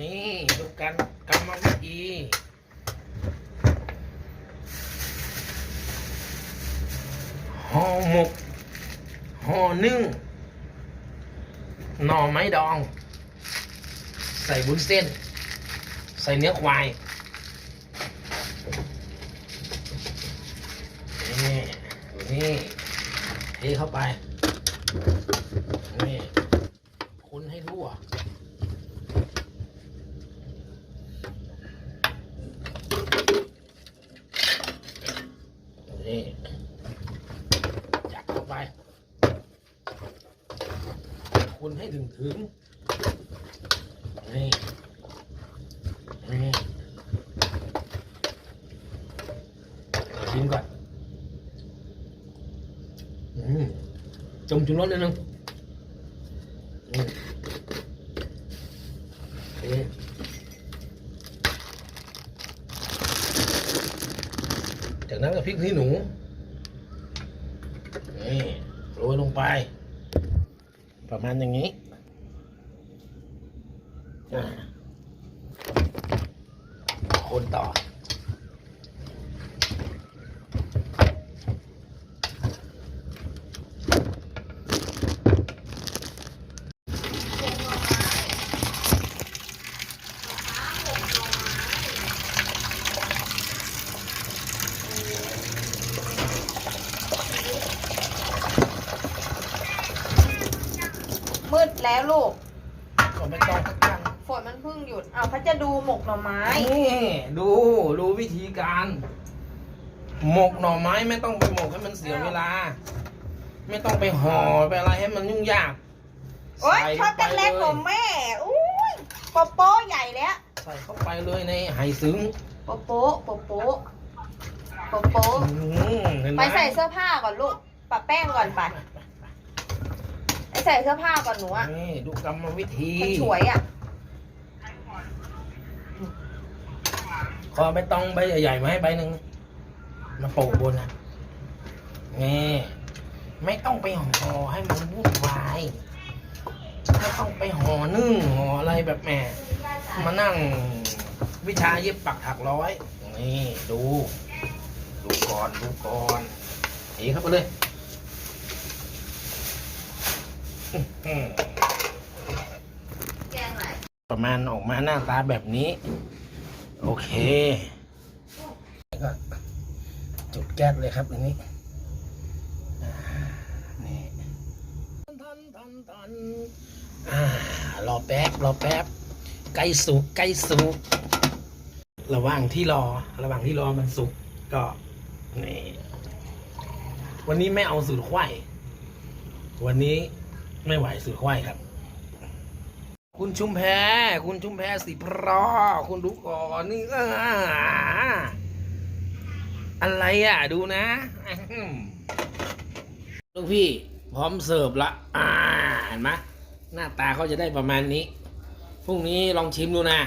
นี่ดูกันกรรมวิธีห่อหมกห่อนึ่งหน่อไม้ดอง ใส่บุ้นเส้น ใส่เนื้อควายนี่นี่เทเข้าไปนี่คนให้ทั่ว นี่จักเข้าไปคนให้ถึงถึง นี่ นี่ชิมก่อน อืมจมจุรสเลยนึงอืมโอเค จากนั้นก็พริกขี้หนูนี่โรยลงไป ประมาณอย่างนี้คนต่อ แล้วลูกก็ไม่ต้องสักกันฝนมันเพิ่งหยุดเอาพัดจะดูหมกหน่อไม้ นี่ดูดูวิธีการ หมกหน่อไม้ไม่ต้องไปหมกให้มันเสียเวลา ไม่ต้องไปห่อไปอะไรให้มันยุ่งยากโอ๊ยใส่ช็อกโกแลตของแม่อุ้ยโปโป๊ใหญ่แล้วใส่เข้าไปเลยในไหซึ้งโปโป๊โปโป๊โปโป๊อืมเห็นไหมไปใส่เสื้อผ้าก่อนลูกปะแป้งก่อนไป ไป ใส่เสื้อผ้าก่อนหนูอะนี่ดูกรรมวิธีมันสวยอะขอไม่ต้องใบใหญ่ๆมาให้ใบหนึ่งมาโปะบนนะนี่ไม่ต้องไปห่อให้มันวุ่นวายไม่ต้องไปห่อนึ่งห่ออะไรแบบแหม่มานั่งวิชาเย็บปักถักร้อยนี่ดู ดูก่อนดูก่อนเทเข้าไปเลยอื้อหือ แกงไหน ประมาณออกมาหน้าตาแบบนี้ โอเคก็จุดแก๊สเลยครับอันนี้อ่านี่รอแป๊บรอแป๊บใกล้สุกใกล้สุกระหว่างที่รอ ระหว่างที่รอมันสุกก็นี่วันนี้ไม่เอาสูตรควายวันนี้ ไม่ไหวสูตรควายครับ คุณชุมแพคุณชุมแพสิพรอคุณดูก่อนนี่อ่าอะไรอะ ดูนะลูกพี่พร้อมเสิร์ฟละอ่าเห็นไหมหน้าตาเขาจะได้ประมาณนี้ พรุ่งนี้ลองชิมดูนะ